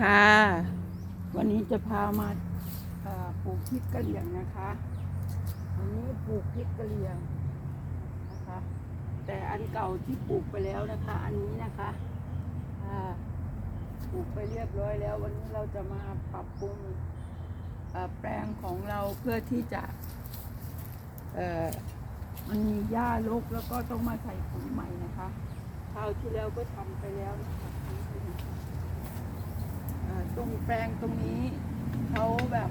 ค่ะ วันนี้จะพามาปลูกพริกกะเหรี่ยงนะคะวันนี้ปลูกพริกกะเหรี่ยงนะคะ แต่อันเก่าที่ปลูกไปแล้วนะคะ อันนี้นะคะปลูกไปเรียบร้อยแล้ว วันนี้เราจะมาปรับปรุงแปลงของเราเพื่อที่จะมันมีหญ้ารกแล้วก็ต้องมาใส่ปุ๋ยใหม่นะคะคราวที่แล้วก็ทำไปแล้วนะคะ ตรงแปลงตรงนี้เขาแบบ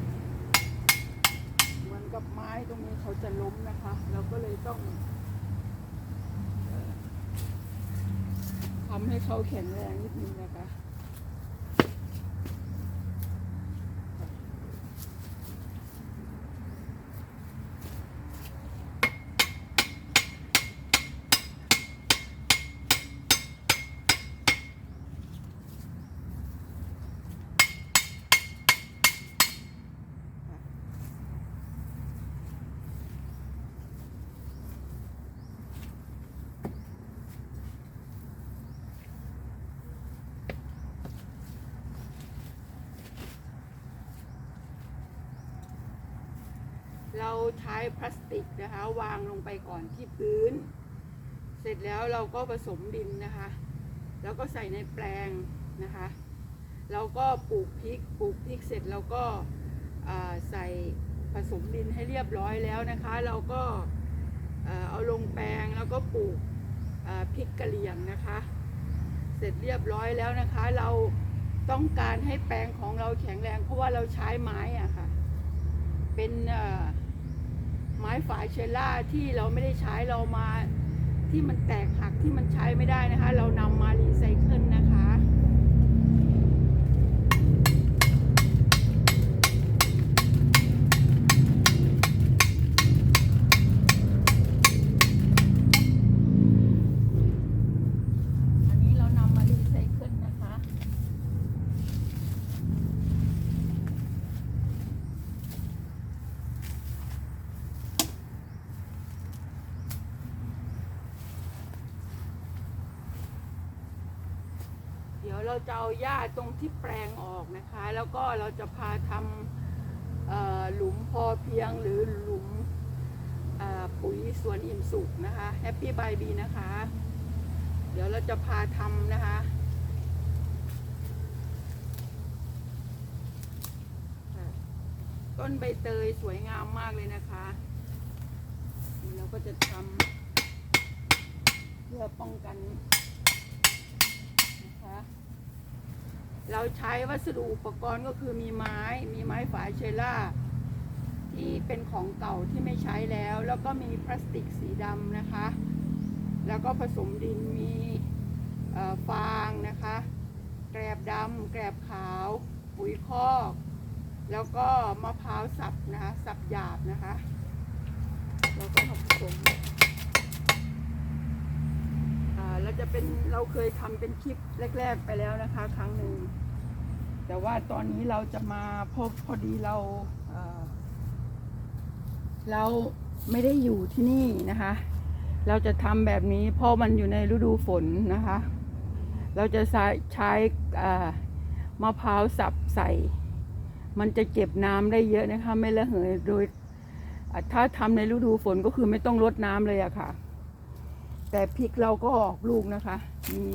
เหมือนกับไม้ตรงนี้เขาจะล้มนะคะ เราก็เลยต้องทำให้เขาแข็งแรงนิดนึงนะคะ เราใช้พลาสติกนะคะ วางลงไปก่อนที่พื้น เสร็จแล้วเราก็ผสมดินนะคะ แล้วก็ใส่ในแปลงนะคะ เราก็ปลูกพริกปลูกพริกเสร็จเราก็ใส่ผสมดินให้เรียบร้อยแล้วนะคะ เราก็เอาลงแปลงแล้วก็ปลูกพริกกะเหรี่ยงนะคะ เสร็จเรียบร้อยแล้วนะคะ เราต้องการให้แปลงของเราแข็งแรงเพราะว่าเราใช้ไม้อะค่ะ เป็นเไม้ฝายเชลล่าที่เราไม่ได้ใช้เรามาที่มันแตกหักที่มันใช้ไม่ได้นะคะ เรานำมารีไซเคิลนะคะ อันนี้เรานำมารีไซเคิลนะคะ เดี๋ยวเราจะเอาหญ้าตรงที่แปลงออกนะคะ แล้วก็เราจะพาทำหลุมพอเพียงหรือหลุมปุ๋ยสวนอิ่มสุกนะคะแฮปปี้บายบีนะคะ เดี๋ยวเราจะพาทำนะคะต้นใบเตยสวยงามมากเลยนะคะเราก็จะทำเพื่อป้องกันนะคะ เราใช้วัสดุอุปกรณ์ก็คือมีไม้ มีไม้ฝายเชล่า ที่เป็นของเก่าที่ไม่ใช้แล้ว แล้วก็มีพลาสติกสีดำนะคะ แล้วก็ผสมดินมีฟางนะคะ แกลบดำแกลบขาว ปุ๋ยคอก แล้วก็มะพร้าวสับนะคะ สับหยาบนะคะ แล้วก็ผสม เราจะเป็นเราเคยทำเป็นคลิปแรก ๆ ไปแล้วนะคะ ครั้งหนึ่งแต่ว่าตอนนี้เราจะมาพบพอดีเราเราไม่ได้อยู่ที่นี่นะคะ เราจะทำแบบนี้เพราะมันอยู่ในฤดูฝนนะคะ เราจะใช้ใช้มะพร้าวสับใส่ มันจะเก็บน้ำได้เยอะนะคะ ไม่ระเหยโดยถ้าทำในฤดูฝนก็คือไม่ต้องรดน้ำเลยอะค่ะ แต่พริกเราก็ออกลูกนะคะ มี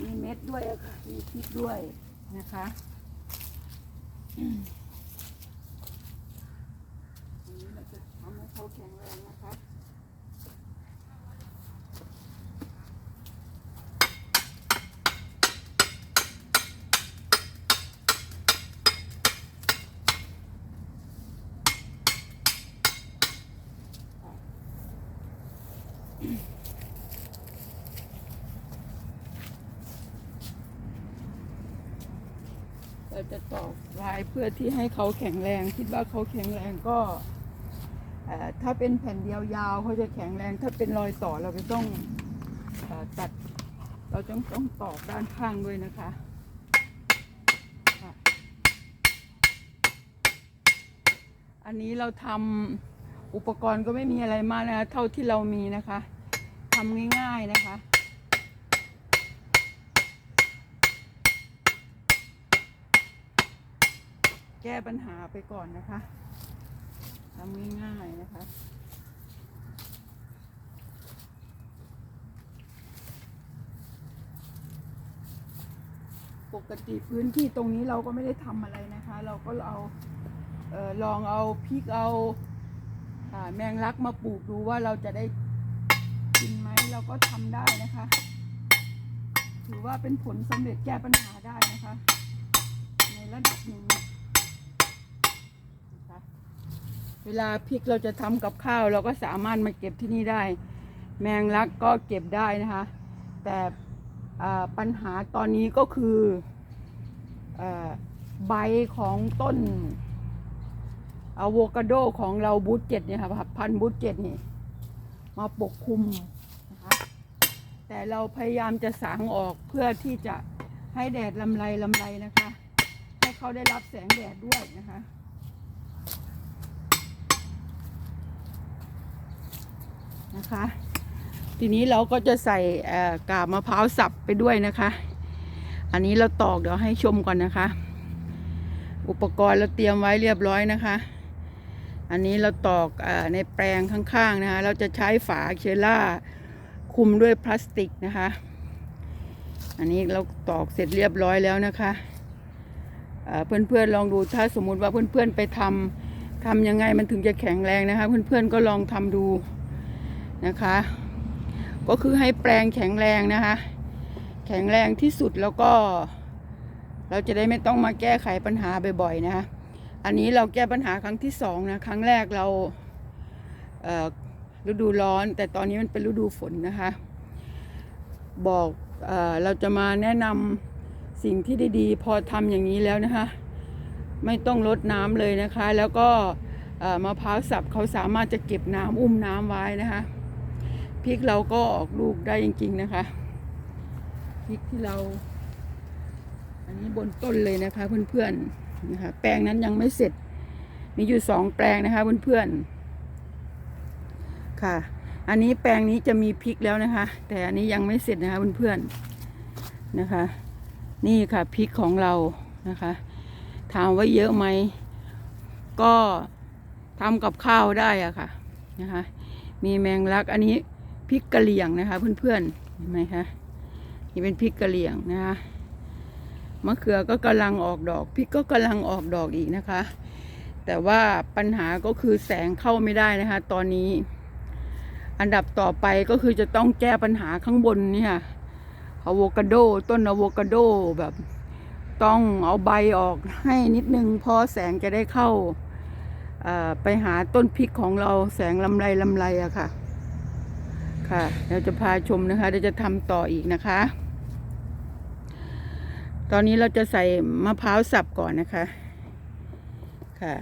มีเม็ดด้วยค่ะ มีพริกด้วยนะคะอืมอันนี้เราจะทำให้เขาแข็งแรงนะคะ จะตอกลายเพื่อที่ให้เขาแข็งแรง คิดว่าเขาแข็งแรงก็ถ้าเป็นแผ่นเดียวยาวเขาจะแข็งแรง ถ้าเป็นรอยต่อเราจะต้องอตัด เราต้องต้องตอกด้านข้างด้วยนะคะอันนี้เราทำอุปกรณ์ก็ไม่มีอะไรมากนะคะ เท่าที่เรามีนะคะทำง่าย ๆนะคะ แก้ปัญหาไปก่อนนะคะทำง่ายๆนะคะปกติพื้นที่ตรงนี้เราก็ไม่ได้ทำอะไรนะคะ เราก็เอาเออลองเอาพริกเอาอ่าแมงลักมาปลูกดูว่าเราจะได้กินไหมเราก็ทำได้นะคะ ถือว่าเป็นผลสำเร็จแก้ปัญหาได้นะคะ ในระดับหนึ่งนะคะ เวลาพริกเราจะทำกับข้าว เราก็สามารถมาเก็บที่นี่ได้ แมงลักก็เก็บได้นะคะ แต่ปัญหาตอนนี้ก็คืออใบของต้นอะโวคาโดของเราบูทเจ็ดเนี่ยค่ะพันบูทเจ็ดนี่มาปกคลุมนะคะแต่เราพยายามจะสางออกเพื่อที่จะให้แดดลำไรลำไรนะคะ ให้เขาได้รับแสงแดดด้วยนะคะ นะคะ ทีนี้เราก็จะใส่กาบมะพร้าวสับไปด้วยนะคะ อันนี้เราตอกเดี๋ยวให้ชมก่อนนะคะ อุปกรณ์เราเตรียมไว้เรียบร้อยนะคะ อันนี้เราตอกอในแปลงข้างๆนะคะ เราจะใช้ฝาเชล่าคุมด้วยพลาสติกนะคะ อันนี้เราตอกเสร็จเรียบร้อยแล้วนะคะเพื่อนๆลองดูถ้าสมมุติว่าเพื่อนๆไปทำทำยังไงมันถึงจะแข็งแรงนะคะ เพื่อนๆก็ลองทำดู นะคะ ก็คือให้แปลงแข็งแรงนะคะ แข็งแรงที่สุดแล้วก็ เราจะได้ไม่ต้องมาแก้ไขปัญหาบ่อยๆนะคะอันนี้เราแก้ปัญหาครั้งที่สองนะครั้งแรกเราเฤดูร้อน แต่ตอนนี้มันเป็นฤดูฝนนะคะ บอกเอเราจะมาแนะนำสิ่งที่ดีๆ พอทำอย่างนี้แล้วนะคะ ไม่ต้องลดน้ำเลยนะคะ แล้วก็มะพร้าวสับเขาสามารถจะเก็บน้ำอุ้มน้ำไว้นะคะ พริกเราก็ออกลูกได้จริง ๆ นะคะ พริกที่เรา อันนี้บนต้นเลยนะคะ เพื่อนๆนะคะ แปลงนั้นยังไม่เสร็จ มีอยู่สองแปลงนะคะ เพื่อนๆ ค่ะ อันนี้แปลงนี้จะมีพริกแล้วนะคะ แต่อันนี้ยังไม่เสร็จนะคะเพื่อนๆ นะคะ นี่ค่ะพริกของเรานะคะ ถามว่าเยอะไหม ก็ทำกับข้าวได้อะค่ะนะคะมีแมงลัก อันนี้ พริกกะเหรี่ยงนะคะ เพื่อนๆเห็นไหมคะนี่เป็นพริกกะเหรี่ยงนะคะมะเขือก็กำลังออกดอกพริกก็กำลังออกดอกอีกนะคะ แต่ว่าปัญหาก็คือแสงเข้าไม่ได้นะคะ ตอนนี้ อันดับต่อไปก็คือจะต้องแก้ปัญหาข้างบนเนี่ยอะโวคาโด ต้นอะโวคาโดแบบต้องเอาใบออกให้นิดนึงพอแสงจะได้เข้าไปหาต้นพริกของเราแสงลำไรลำไรอะค่ะ ค่ะ เดี๋ยวจะพาชมนะคะเดี๋ยวจะทำต่ออีกนะคะ ตอนนี้เราจะใส่มะพร้าวสับก่อนนะคะค่ะ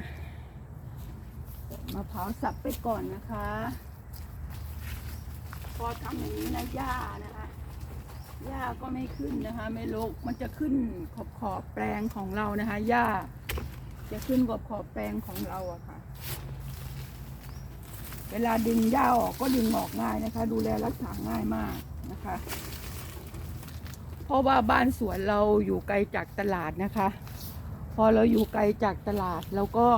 มะพร้าวสับไปก่อนนะคะ พอทำอย่างนี้นะหญ้านะคะหญ้าก็ไม่ขึ้นนะคะ ไม่ลกมันจะขึ้นขอบขอบแปลงของเรานะคะหญ้าจะขึ้นขอบขอบแปลงของเราอะค่ะ เวลาดึงหญ้าออกก็ดึงออกง่ายนะคะ ดูแลรักษาง่ายมากนะคะ เพราะว่าบ้านสวนเราอยู่ไกลจากตลาดนะคะ พอเราอยู่ไกลจากตลาดแล้วก็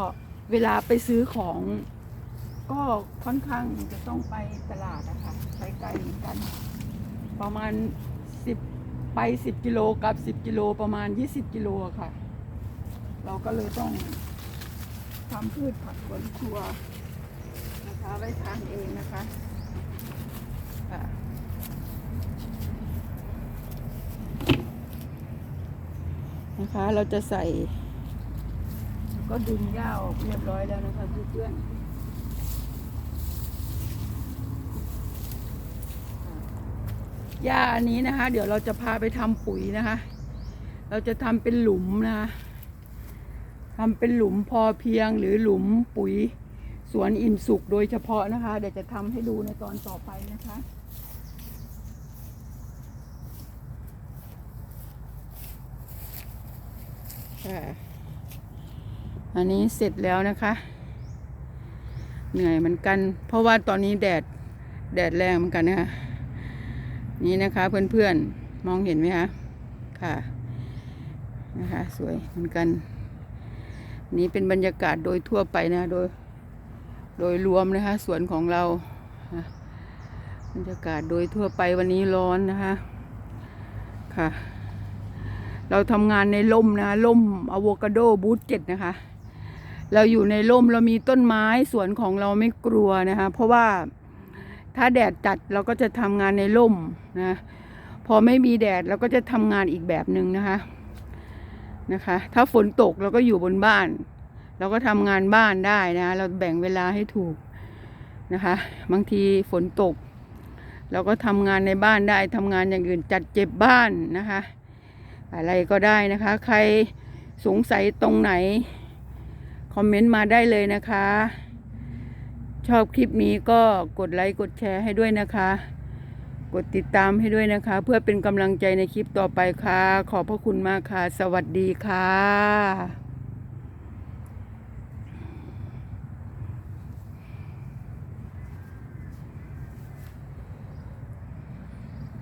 เวลาไปซื้อของ ก็ค่อนข้างจะต้องไปตลาดนะคะไปไกลเหมือนกัน ประมาณสิบไปสิบกิโลกับสิบกิโลประมาณยี่สิบกิโลค่ะ เราก็เลยต้องทำพืชผักสวนครัว คะไว้ทานเองนะคะค่ะนะคะ เราจะใส่ ก็ดึงหญ้าออกเรียบร้อยแล้วนะคะเพื่อนหญ้าอันนี้นะคะ เดี๋ยวเราจะพาไปทำปุ๋ยนะคะ เราจะทำเป็นหลุมนะคะทำเป็นหลุมพอเพียงหรือหลุมปุ๋ย สวนอิ่มสุกโดยเฉพาะนะคะ เดี๋ยวจะทำให้ดูในตอนต่อไปนะคะค่ะอันนี้เสร็จแล้วนะคะ เหนื่อยเหมือนกัน เพราะว่าตอนนี้แดดแดดแรงเหมือนกันนะคะนี่นะคะเพื่อนๆมองเห็นไหมคะค่ะนะคะสวยเหมือนกัน นี่เป็นบรรยากาศโดยทั่วไปนะโดย โดยรวมนะคะ สวนของเราบรรยากาศโดยทั่วไปวันนี้ร้อนนะคะ ค่ะ เราทำงานในร่มนะร่มอะโวคาโดบูธเจ็ดนะคะ เราอยู่ในร่มเรามีต้นไม้สวนของเราไม่กลัวนะคะ เพราะว่าถ้าแดดจัดเราก็จะทำงานในร่มนะพอไม่มีแดดเราก็จะทำงานอีกแบบหนึ่งนะคะนะคะ ถ้าฝนตกเราก็อยู่บนบ้าน เราก็ทำงานบ้านได้นะ เราแบ่งเวลาให้ถูกนะคะ บางทีฝนตก เราก็ทำงานในบ้านได้ทำงานอย่างอื่นจัดเจ็บบ้านนะคะ อะไรก็ได้นะคะ ใครสงสัยตรงไหน คอมเมนต์มาได้เลยนะคะ ชอบคลิปนี้ก็กดไลค์กดแชร์ให้ด้วยนะคะ กดติดตามให้ด้วยนะคะ เพื่อเป็นกำลังใจในคลิปต่อไปค่ะ ขอบพระคุณมากค่ะ สวัสดีค่ะ